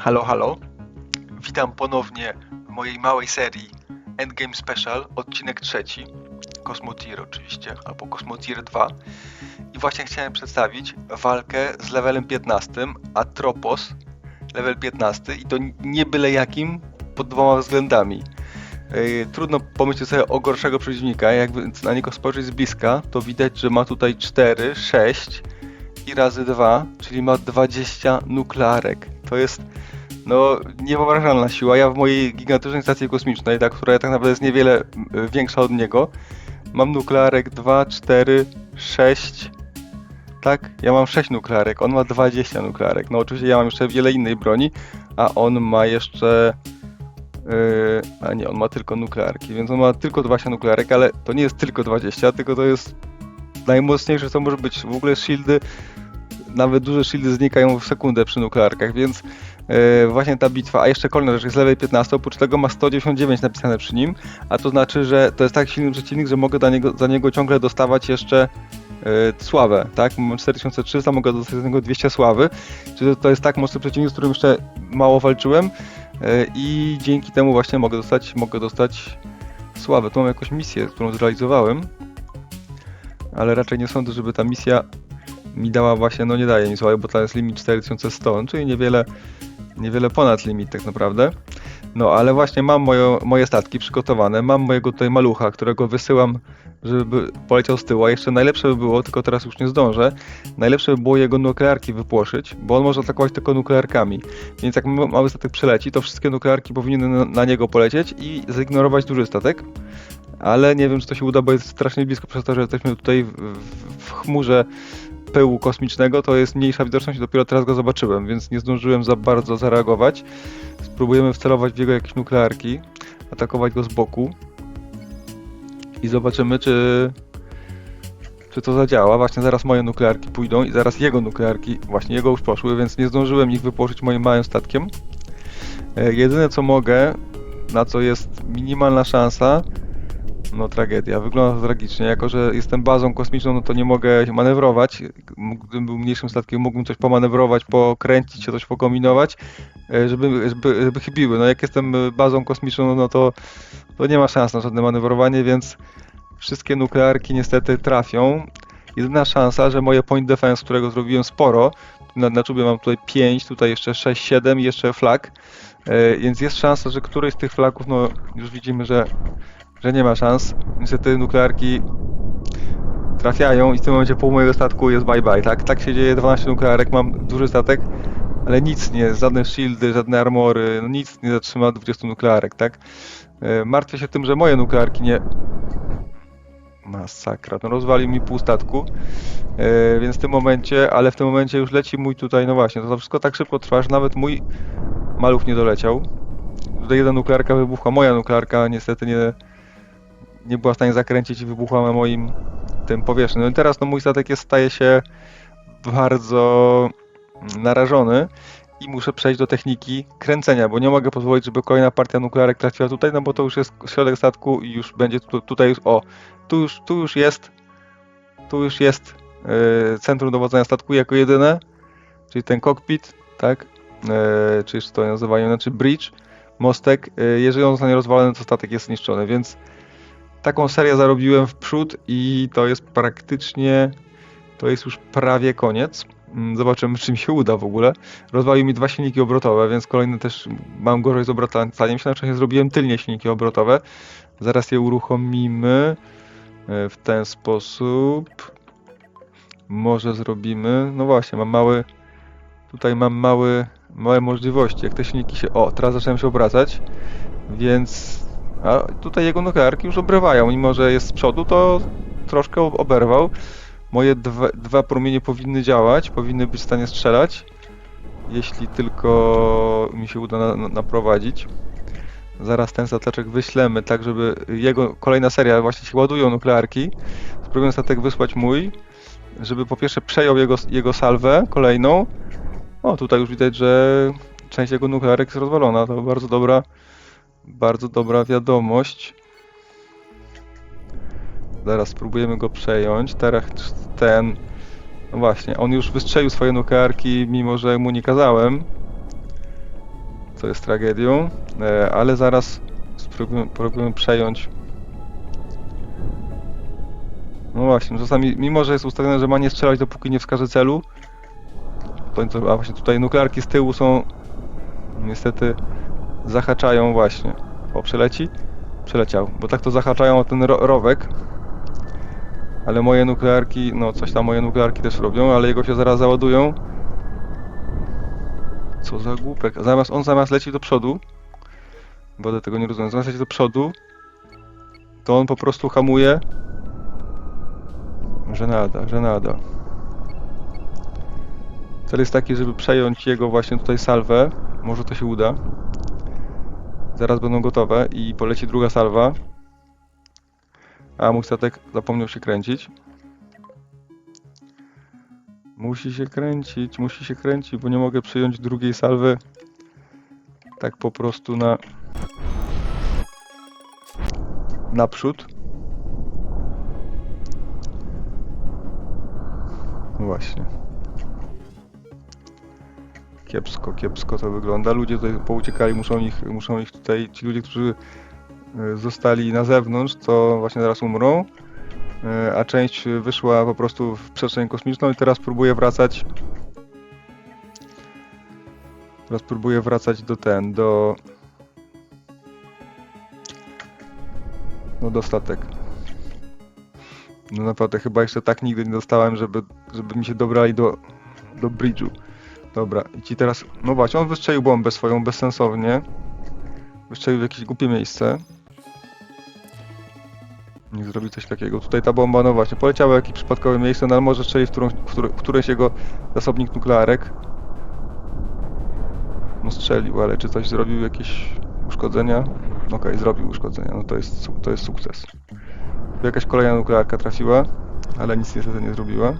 Halo, halo. Witam ponownie w mojej małej serii Endgame Special, odcinek trzeci. Cosmotier oczywiście, albo Cosmotier 2. I właśnie chciałem przedstawić walkę z levelem 15, Atropos, level 15 i to nie byle jakim, pod dwoma względami. Trudno pomyśleć sobie o gorszego przeciwnika, jakby na niego spojrzeć z bliska, to widać, że ma tutaj 4, 6 i razy 2, czyli ma 20 nuklearek. To jest no niewyobrażalna siła. Ja w mojej gigantycznej stacji kosmicznej, ta, która tak naprawdę jest niewiele y, większa od niego, mam nuklearek 2, 4, 6. Tak, ja mam 6 nuklearek, on ma 20 nuklearek. No oczywiście ja mam jeszcze wiele innej broni, a on ma jeszcze Yy, a nie, on ma tylko nuklearki, więc on ma tylko 20 nuklearek, ale to nie jest tylko 20, tylko to jest najmocniejsze co może być. W ogóle shieldy, nawet duże shieldy znikają w sekundę przy nuklearkach, więc yy, właśnie ta bitwa, a jeszcze kolejna rzecz, jest level 15, oprócz tego ma 199 napisane przy nim, a to znaczy, że to jest tak silny przeciwnik, że mogę za niego, za niego ciągle dostawać jeszcze yy, sławę, tak? Mam 4300, mogę dostać z niego 200 sławy, czyli to, jest tak mocny przeciwnik, z którym jeszcze mało walczyłem, E, i dzięki temu właśnie mogę dostać, mogę dostać sławę. Tu mam jakąś misję, którą zrealizowałem, ale raczej nie sądzę, żeby ta misja mi dała właśnie, no nie daje mi sławy, bo to jest limit 4100, czyli niewiele, niewiele ponad limit tak naprawdę. No ale właśnie mam moje, moje statki przygotowane, mam mojego tutaj malucha, którego wysyłam, żeby poleciał z tyłu, a jeszcze najlepsze by było, tylko teraz już nie zdążę, najlepsze by było jego nuklearki wypłoszyć, bo on może atakować tylko nuklearkami. Więc jak mały statek przyleci, to wszystkie nuklearki powinny na, na niego polecieć i zignorować duży statek. Ale nie wiem, czy to się uda, bo jest strasznie blisko przez to, że jesteśmy tutaj w, w chmurze pyłu kosmicznego, to jest mniejsza widoczność i dopiero teraz go zobaczyłem, więc nie zdążyłem za bardzo zareagować. Spróbujemy wcelować w jego jakieś nuklearki, atakować go z boku i zobaczymy, czy, czy to zadziała. Właśnie zaraz moje nuklearki pójdą i zaraz jego nuklearki, właśnie jego już poszły, więc nie zdążyłem ich wypłoszyć moim małym statkiem. E, jedyne co mogę, na co jest minimalna szansa, no tragedia. Wygląda to tragicznie. Jako, że jestem bazą kosmiczną, no to nie mogę manewrować. Gdybym był mniejszym statkiem, mógłbym coś pomanewrować, pokręcić się, coś pokombinować, e, żeby, żeby, żeby chybiły. No jak jestem bazą kosmiczną, no to, to nie ma szans na żadne manewrowanie, więc wszystkie nuklearki niestety trafią. Jedyna szansa, że moje point defense, którego zrobiłem sporo, na, na czubie mam tutaj 5, tutaj jeszcze 6, 7 i jeszcze flag, e, więc jest szansa, że któryś z tych flagów, no już widzimy, że że nie ma szans. Niestety nuklearki trafiają i w tym momencie pół mojego statku jest bye bye, tak? Tak się dzieje, 12 nuklearek, mam duży statek, ale nic nie, żadne shieldy, żadne armory, no nic nie zatrzyma 20 nuklearek, tak? E, martwię się tym, że moje nuklearki nie... Masakra, no rozwalił mi pół statku, e, więc w tym momencie, ale w tym momencie już leci mój tutaj, no właśnie, to wszystko tak szybko trwa, że nawet mój maluch nie doleciał. Tutaj jedna nuklearka wybuchła, moja nuklearka niestety nie, nie była w stanie zakręcić i wybuchła moim tym powierzchni. No i teraz no, mój statek jest, staje się bardzo narażony i muszę przejść do techniki kręcenia, bo nie mogę pozwolić, żeby kolejna partia nuklearek trafiła tutaj, no bo to już jest środek statku i już będzie tu, tutaj już, o, tu już, tu już jest, tu już jest yy, centrum dowodzenia statku jako jedyne, czyli ten cockpit, tak, yy, czy to nazywają, znaczy bridge, mostek, yy, jeżeli on zostanie rozwalony, to statek jest zniszczony, więc taką serię zarobiłem w przód i to jest praktycznie, to jest już prawie koniec. Mm, zobaczymy, czy mi się uda w ogóle. Rozwalił mi dwa silniki obrotowe, więc kolejny też mam gorzej z obrotaniem się. Na szczęście zrobiłem tylnie silniki obrotowe. Zaraz je uruchomimy e, w ten sposób. Może zrobimy. No właśnie, mam mały. Tutaj mam mały, małe możliwości. Jak te silniki się. O, teraz zacząłem się obracać. Więc a tutaj jego nuklearki już obrywają, mimo że jest z przodu, to troszkę oberwał. Moje dwa, dwa promienie powinny działać, powinny być w stanie strzelać, jeśli tylko mi się uda na, na, naprowadzić. Zaraz ten stateczek wyślemy, tak żeby jego kolejna seria właśnie się ładują nuklearki. Spróbuję statek wysłać mój, żeby po pierwsze przejął jego, jego salwę kolejną. O, tutaj już widać, że część jego nuklearek jest rozwalona. To bardzo dobra bardzo dobra wiadomość. Zaraz spróbujemy go przejąć. Teraz ten... No właśnie, on już wystrzelił swoje nuklearki, mimo że mu nie kazałem. co jest tragedią, e, ale zaraz spróbujemy, spróbujemy przejąć. No właśnie, czasami, mimo że jest ustawione, że ma nie strzelać dopóki nie wskaże celu, to a właśnie tutaj nuklearki z tyłu są niestety zahaczają właśnie. O, przeleci? Przeleciał, bo tak to zahaczają o ten ro rowek. Ale moje nuklearki, no coś tam moje nuklearki też robią, ale jego się zaraz załadują. Co za głupek. Zamiast, on zamiast leci do przodu, będę tego nie rozumiem, zamiast leci do przodu, to on po prostu hamuje. Żenada, żenada. Cel jest taki, żeby przejąć jego właśnie tutaj salwę. Może to się uda. Zaraz będą gotowe i poleci druga salwa. A mój statek zapomniał się kręcić. Musi się kręcić, musi się kręcić, bo nie mogę przyjąć drugiej salwy. Tak po prostu na naprzód. No Właśnie. Kiepsko, kiepsko to wygląda. Ludzie tutaj pouciekali, muszą ich, muszą ich tutaj, ci ludzie, którzy y, zostali na zewnątrz, to właśnie zaraz umrą. Y, A część wyszła po prostu w przestrzeń kosmiczną i teraz próbuje wracać. Teraz próbuje wracać do ten, do. No do statek. No naprawdę chyba jeszcze tak nigdy nie dostałem, żeby, żeby mi się dobrali do, do bridge'u. Dobra, i ci teraz. No właśnie, on wystrzelił bombę swoją bezsensownie. Wystrzelił w jakieś głupie miejsce. Niech zrobi coś takiego. Tutaj ta bomba, no właśnie, poleciała w jakieś przypadkowe miejsce, no ale może strzeli w, którą, w, które, w któreś jego zasobnik nuklearek. No strzelił, ale czy coś zrobił, jakieś uszkodzenia? Okej, zrobił uszkodzenia, no to jest, to jest sukces. Tu jakaś kolejna nuklearka trafiła, ale nic niestety nie zrobiła.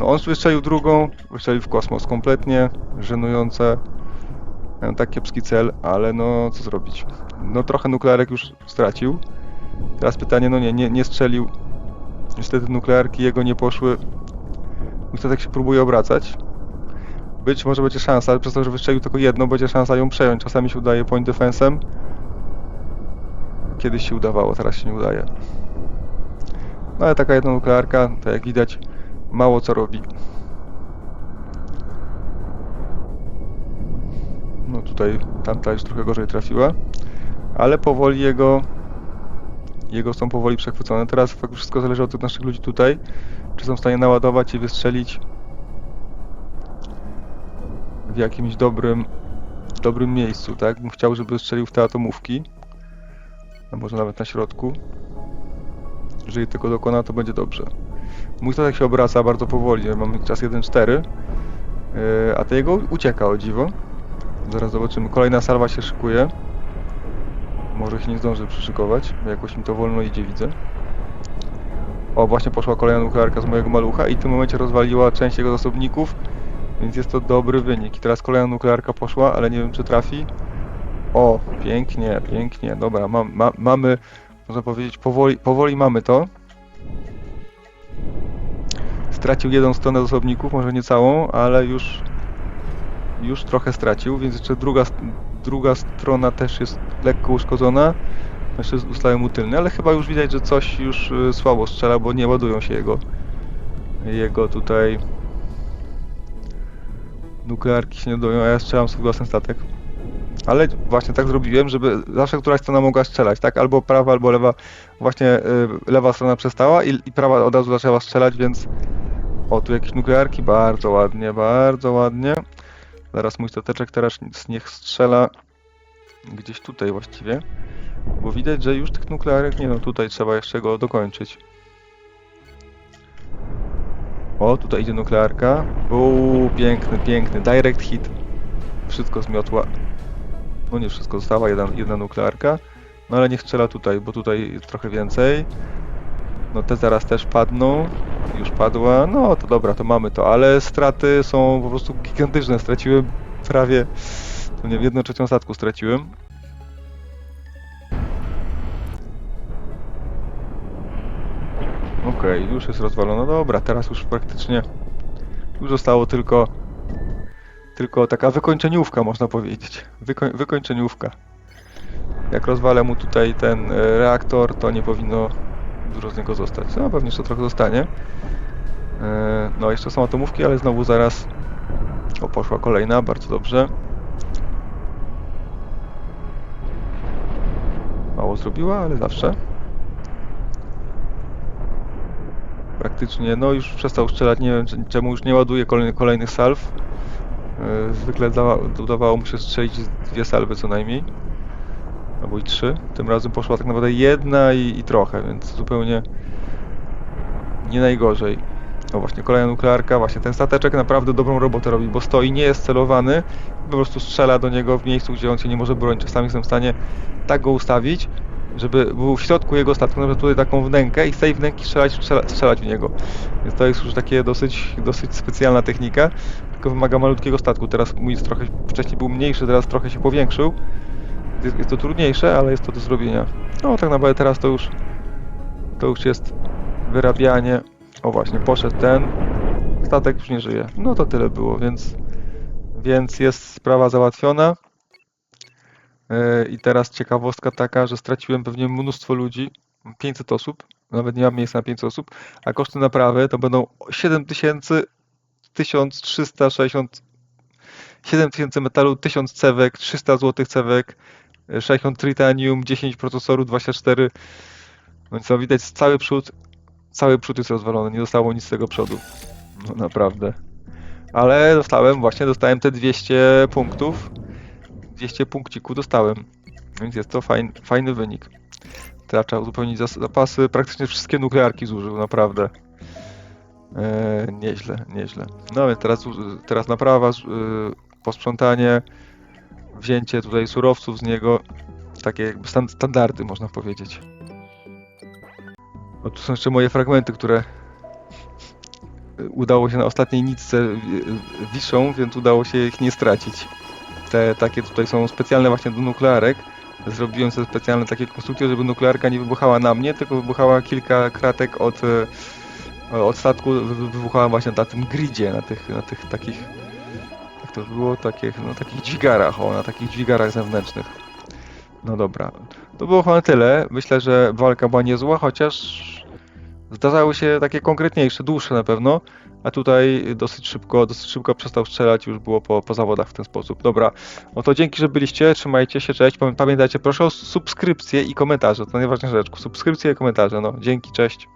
No on wystrzelił drugą, wystrzelił w kosmos kompletnie, żenujące. Miałem tak kiepski cel, ale no co zrobić. No trochę nuklearek już stracił. Teraz pytanie, no nie, nie, nie strzelił. Niestety nuklearki jego nie poszły. Niestety się próbuje obracać. Być może będzie szansa, ale przez to, że wystrzelił tylko jedną, będzie szansa ją przejąć. Czasami się udaje point defensem. Kiedyś się udawało, teraz się nie udaje. No ale taka jedna nuklearka, to jak widać, mało co robi. No tutaj tamta już trochę gorzej trafiła, ale powoli jego jego są powoli przechwycone. Teraz wszystko zależy od naszych ludzi tutaj, czy są w stanie naładować i wystrzelić w jakimś dobrym dobrym miejscu, tak? Bym chciał, żeby strzelił w te atomówki, a może nawet na środku. Jeżeli tego dokona, to będzie dobrze. Mój statek się obraca bardzo powoli, mamy czas 1.4, yy, a to jego ucieka o dziwo. Zaraz zobaczymy. Kolejna salwa się szykuje. Może się nie zdąży przyszykować, bo jakoś mi to wolno idzie, widzę. O, właśnie poszła kolejna nuklearka z mojego malucha i w tym momencie rozwaliła część jego zasobników, więc jest to dobry wynik. I teraz kolejna nuklearka poszła, ale nie wiem czy trafi. O, pięknie, pięknie. Dobra, ma, mamy, można powiedzieć, powoli, powoli mamy to. Stracił jedną stronę zasobników, może nie całą, ale już, już trochę stracił, więc jeszcze druga, druga strona też jest lekko uszkodzona. Jeszcze ustały mu tylny, ale chyba już widać, że coś już y, słabo strzela, bo nie ładują się jego jego tutaj nuklearki się nie ładują, a ja strzelam swój własny statek. Ale właśnie tak zrobiłem, żeby zawsze któraś strona mogła strzelać, tak? Albo prawa, albo lewa. Właśnie y, lewa strona przestała i, i prawa od razu zaczęła strzelać, więc o, tu jakieś nuklearki, bardzo ładnie, bardzo ładnie. Zaraz mój stateczek teraz niech strzela gdzieś tutaj właściwie. Bo widać, że już tych nuklearek, nie no, tutaj trzeba jeszcze go dokończyć. O, tutaj idzie nuklearka. Uuu, piękny, piękny, direct hit. Wszystko zmiotła. No nie wszystko, została jedna, jedna nuklearka. No ale niech strzela tutaj, bo tutaj jest trochę więcej. No te zaraz też padną. Już padła. No to dobra, to mamy to, ale straty są po prostu gigantyczne. Straciłem prawie, no nie wiem, jedną trzecią statku straciłem. Okej, już jest rozwalona. Dobra, teraz już praktycznie już zostało tylko tylko taka wykończeniówka można powiedzieć. Wykoń, wykończeniówka. Jak rozwalę mu tutaj ten e, reaktor, to nie powinno dużo z niego zostać. No pewnie jeszcze trochę zostanie. E, No jeszcze są atomówki, ale znowu zaraz... O, poszła kolejna, bardzo dobrze. Mało zrobiła, ale zawsze. Praktycznie, no już przestał strzelać, nie wiem czemu już nie ładuje kolejnych salw. E, Zwykle dawa, udawało mu się strzelić dwie salwy co najmniej. Albo i trzy. Tym razem poszła tak naprawdę jedna i, i trochę, więc zupełnie nie najgorzej. O właśnie, kolejna nuklearka, właśnie ten stateczek naprawdę dobrą robotę robi, bo stoi, nie jest celowany, po prostu strzela do niego w miejscu, gdzie on się nie może bronić. Czasami jestem w stanie tak go ustawić, żeby był w środku jego statku, na przykład tutaj taką wnękę i z tej wnęki strzelać, strzela, strzelać w niego. Więc to jest już takie dosyć, dosyć specjalna technika, tylko wymaga malutkiego statku. Teraz mój trochę, wcześniej był mniejszy, teraz trochę się powiększył. Jest, jest to trudniejsze, ale jest to do zrobienia. No tak naprawdę teraz to już, to już jest wyrabianie. O właśnie, poszedł ten. Statek już nie żyje. No to tyle było, więc, więc jest sprawa załatwiona. Yy, I teraz ciekawostka taka, że straciłem pewnie mnóstwo ludzi, 500 osób, nawet nie mam miejsca na 500 osób, a koszty naprawy to będą 7000, 1360, 7000 metalu, 1000 cewek, 300 zł cewek, yy, 60 tritanium, 10 procesoru, 24. No i co widać, cały przód, cały przód jest rozwalony, nie zostało nic z tego przodu. No naprawdę. Ale dostałem, właśnie dostałem te 200 punktów. 200 punkciku dostałem. Więc jest to fajny, wynik. Teraz trzeba uzupełnić zapasy. Praktycznie wszystkie nuklearki zużył, naprawdę. Eee, nieźle, nieźle. No więc teraz, teraz naprawa, z- y, posprzątanie, wzięcie tutaj surowców z niego. Takie jakby stan- standardy, można powiedzieć. O, tu są jeszcze moje fragmenty, które y, udało się na ostatniej nitce y, y, wiszą, więc udało się ich nie stracić te takie tutaj są specjalne właśnie do nuklearek. Zrobiłem sobie specjalne takie konstrukcje, żeby nuklearka nie wybuchała na mnie, tylko wybuchała kilka kratek od, e, od statku, wy- wy- wybuchała właśnie na tym gridzie, na tych, na tych takich, jak to było, takich, no takich dźwigarach, o, na takich dźwigarach zewnętrznych. No dobra, to było chyba tyle. Myślę, że walka była niezła, chociaż zdarzały się takie konkretniejsze, dłuższe na pewno, a tutaj dosyć szybko, dosyć szybko przestał strzelać, już było po, po zawodach w ten sposób. Dobra, no to dzięki, że byliście, trzymajcie się, cześć. Pamię- Pamiętajcie proszę o subskrypcję i komentarze, to najważniejsza rzecz. Subskrypcje i komentarze, no. Dzięki, cześć.